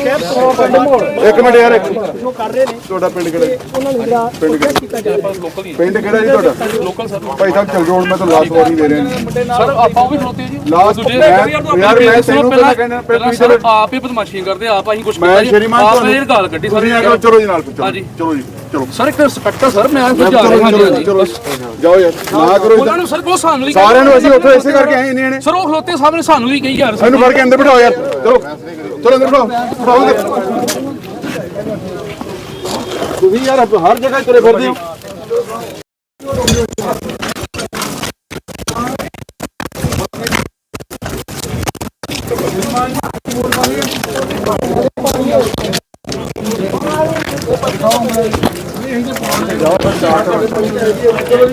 ਇੱਕ ਮਿੰਟ ਯਾਰ ਇੱਕ ਤੁਹਾਡਾ ਪਿੰਡ ਕਿਹੜਾ ਉਹਨਾਂ ਨੂੰ ਜਿਹੜਾ ਪਿੰਡ ਕਿਹੜਾ ਪਿੰਡ ਕਿਹੜਾ ਜੀ ਤੁਹਾਡਾ ਲੋਕਲ ਸਰ ਭਾਈ ਸਾਹਿਬ ਚੱਲ ਜਾਓ ਹੁਣ ਮੈਂ ਤਾਂ ਲਾਸਟ ਵਾਰੀ ਦੇ ਰਿਹਾ ਸਰ ਆਪਾਂ ਉਹ ਵੀ ਖਲੋਤੇ ਜੀ Last ਦੂਜੇ ਮੈਂ- ਯਾਰ ਯਾਰ ਮੈਂ ਤੈਨੂੰ ਪਹਿਲਾਂ ਕਹਿਣਾ, ਪਹਿਲਾਂ ਪਹਿਲਾਂ ਤੁਸੀਂ ਸਰ ਆਪ ਹੀ ਬਦਮਾਸ਼ੀਆਂ ਕਰਦੇ ਆਪ ਅਸੀਂ ਕੁਝ ਮੈਂ ਸ਼੍ਰੀਮਾਨ ਆਪ ਤੁਹਾਨੂੰ ਇਹ ਗਾਲ ਕੱਢੀ ਤੁਸੀਂ ਸਾਰੀ ਆ ਜਾਓ, ਚਲੋ ਜੀ ਨਾਲ ਫਿਰ, ਚਲੋ ਹਾਂਜੀ। ਚਲੋ ਜੀ ਚਲੋ ਸਰ ਇੱਕ ਰਿਸਪੈਕਟ ਸਰ ਮੈਂ ਚਲੋ ਕੁਝ ਜਾ ਰਿਹਾ ਚਲੋ ਹਾਂ ਚਲੋ ਜਾਓ ਯਾਰ ਨਾ ਕਰੋ ਉਹਨਾਂ ਏਦਾਂ। ਨੂੰ ਸਰ ਕੋ ਸਾਨੂੰ ਵੀ ਸਾਰਿਆਂ ਨੂੰ ਅਸੀਂ ਉੱਥੋਂ ਇਸੇ ਕਰਕੇ ਆਏ ਨੇ ਸਰ ਉਹ ਖਲੋਤੇ ਸਾਹਮਣੇ ਸਾਨੂੰ ਵੀ ਕਹੀ ਯਾਰ ਇਹਨੂੰ ਫੜ ਕੇ ਅੰਦਰ ਬਿਠਾਓ ਯਾਰ। ਚਲੋ ਚਲੋ ਅੰਦਰ ਬਿਠਾਓ। ਬਿਠਾਓ ਅੰਦਰ। ਤੁਸੀਂ ਯਾਰ ਹਰ ਜਗ੍ਹਾ ਤੁਰੇ ਫਿਰਦੇ ਹੋ চলো চলো চলো চলো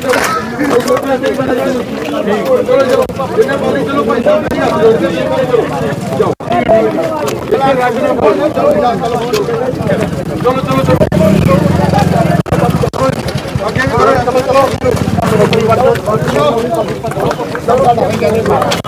চলো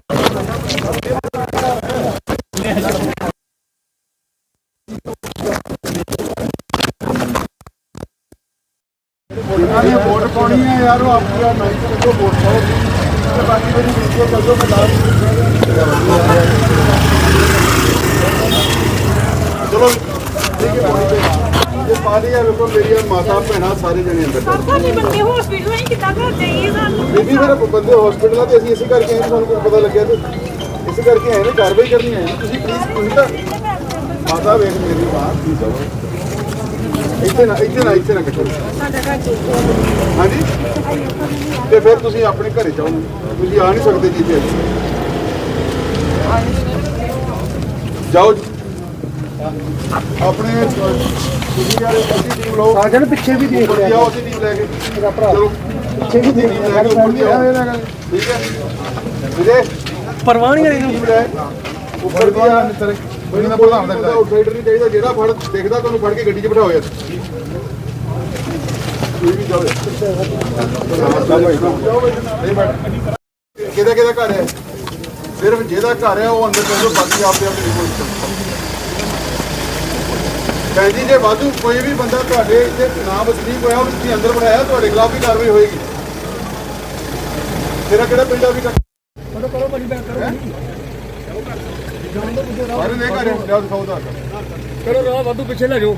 ਪਾਉਣੀ ਹੈ ਯਾਰ ਉਹ ਆਪਣੀ ਨਾਈਟ ਤੋਂ ਵੋਟ ਪਾਓ। ਤੇ ਬਾਕੀ ਮੇਰੀ ਵੀਡੀਓ ਕਰ ਦਿਓ ਮੈਂ ਲਾਸਟ ਚਲੋ ਠੀਕ ਹੈ ਇਹ ਪਾਣੀ ਹੈ ਵੇਖੋ ਮੇਰੀਆਂ ਮਾਤਾ ਭੈਣਾਂ ਸਾਰੇ ਜਣੇ ਅੰਦਰ ਜਾਓ। ਸਾਡੇ ਬੰਦੇ ਹਸਪੀਟਲ ਵਿੱਚ ਕਿੱਦਾਂ ਕਰ ਜਾਈਏ ਸਾਨੂੰ ਬੀਬੀ ਫਿਰ ਬੰਦੇ ਹਸਪੀਟਲਾਂ ਤੇ ਅਸੀਂ ਇਸੇ ਕਰਕੇ ਆਏ ਸਾਨੂੰ ਕੁਝ ਪਤਾ ਲੱਗਿਆ ਤੇ ਇਸੇ ਕਰਕੇ ਆਏ ਨੇ ਕਾਰਵਾਈ ਕਰਨੀ ਹੈ। ਤੁਸੀਂ ਪਲੀਜ਼ ਤੁਸੀਂ ਤਾਂ ਮਾਤਾ ਵੇਖ ਮੇਰੀ ਮਾਂ please ਆਓ। ਇੱਥੇ ਨਾ ਇੱਥੇ ਨਾ ਇੱਥੇ ਨਾ ਕੱਟੋ। ਸਾਡਾ ਘਰ ਚੋਂ ਹਾਂਜੀ? ਤੇ ਫਿਰ ਤੁਸੀਂ ਆਪਣੇ ਘਰੇ ਜਾਓ। ਤੁਸੀਂ ਆ ਨਹੀਂ ਸਕਦੇ ਜੀ ਇੱਥੇ। ਜਾਓ ਜੀ। ਆਪਣੇ ਤੁਸੀਂ ਯਾਰ ਅੱਧੀ ਟੀਮ ਲਓ। ਸਾਜਣ ਪਿੱਛੇ ਵੀ ਦੇਖ ਉੱਪਰ ਦੀ ਆਓ ਅੱਧੀ ਟੀਮ ਲੈ ਕੇ। ਚਲੋ। ਪਿੱਛੇ ਵੀ ਦੇਖ ਟੀਮ ਲੈ ਕੇ ਉੱਪਰ ਦੀ ਆਓ ਠੀਕ ਹੈ। ਵਿਜੇ। ਪਰਵਾਹ ਨਹੀਂ ਕਰੀ ਟੀਮ ਲੈ ਉੱਪਰ ਦੀ ਆ ਮੈਨੂੰ ਪ੍ਰਧਾਨ ਦਾ ਆਊਟਸਾਈਡਰ ਨਹੀਂ ਚਾਹੀਦਾ ਜਿਹੜਾ ਫੜ ਦੇਖਦਾ ਤੁਹਾਨੂੰ ਫੜ ਕੇ ਗੱਡੀ 'ਚ ਬਿਠਾਓ ਯਾਰ ਕੋਈ ਵੀ ਜਾਓ ਕਿਹਦਾ ਕਿਹਦਾ ਘਰ ਹੈ ਸਿਰਫ ਜਿਹਦਾ ਘਰ ਹੈ ਉਹ ਅੰਦਰ ਚੱਲ ਬਾਕੀ ਆਪਦੇ ਆਪ ਨਹੀਂ ਕੋਈ ਭੈਣ ਜੇ ਵਾਧੂ ਕੋਈ ਵੀ ਬੰਦਾ ਤੁਹਾਡੇ ਇੱਥੇ ਨਾ ਵਸਨੀਕ ਹੋਇਆ ਉਹਨੂੰ ਤੁਸੀਂ ਅੰਦਰ ਬਿਠਾਇਆ ਤੁਹਾਡੇ ਖਿਲਾਫ ਵੀ ਕਾਰਵਾਈ ਹੋਏਗੀ ਤੇਰਾ ਕਿਹੜਾ ਪਿੰਡ ਆ ਵੀ ਕਰ ਕਰੋ ਬੜੀ ਬੈਕ ਕਰੋ ਸਾਰੇ ਦੇ ਘਰੇ ਲਿਆਓ ਦਿਖਾਓ ਦਾ ਕਰੋ ਰੋ ਵਾਧੂ ਪਿੱਛੇ ਲੈ ਜਾਓ।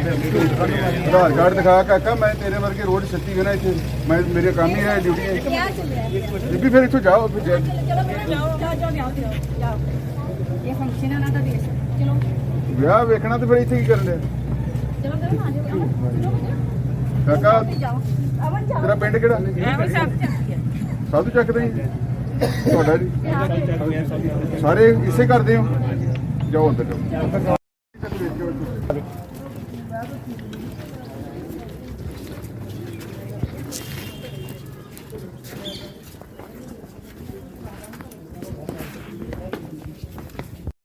ਆਧਾਰ ਕਾਰਡ ਦਿਖਾ ਕਾਕਾ ਮੈਂ ਤੇਰੇ ਵਰਗੇ ਰੋਡ ਛੱਤੀ ਗਣਾ ਇੱਥੇ। ਮੈਂ ਮੇਰੇ ਕੰਮ ਹੀ ਹੈ ਡਿਊਟੀ ਹੈ। ਬੀਬੀ ਫਿਰ ਇੱਥੋਂ ਜਾਓ ਫਿਰ ਜਾਓ ਜਾਓ ਜਾਓ ਜਾਓ ਜਾਓ ਇਹ ਫੰਕਸ਼ਨ ਨਾ ਤਾਂ ਦੇਸ਼ ਚਲੋ। ਵਿਆਹ ਵੇਖਣਾ ਤੇ ਫਿਰ ਇੱਥੇ ਕੀ ਕਰਨ ਦੇ ਚਲੋ ਕਰੋ ਆ ਜਾਓ ਕਾਕਾ ਤੇਰਾ ਪਿੰਡ ਕਿਹੜਾ? ਸਾਧੂ ਚੱਕਦੇ ਜੀ ਤੁਹਾਡਾ ਜੀ? ਸਾਰੇ ਇਸੇ ਕਰਦੇ ਹੋ? ਜਾਓ ਅੰਦਰ ਜਾਓ।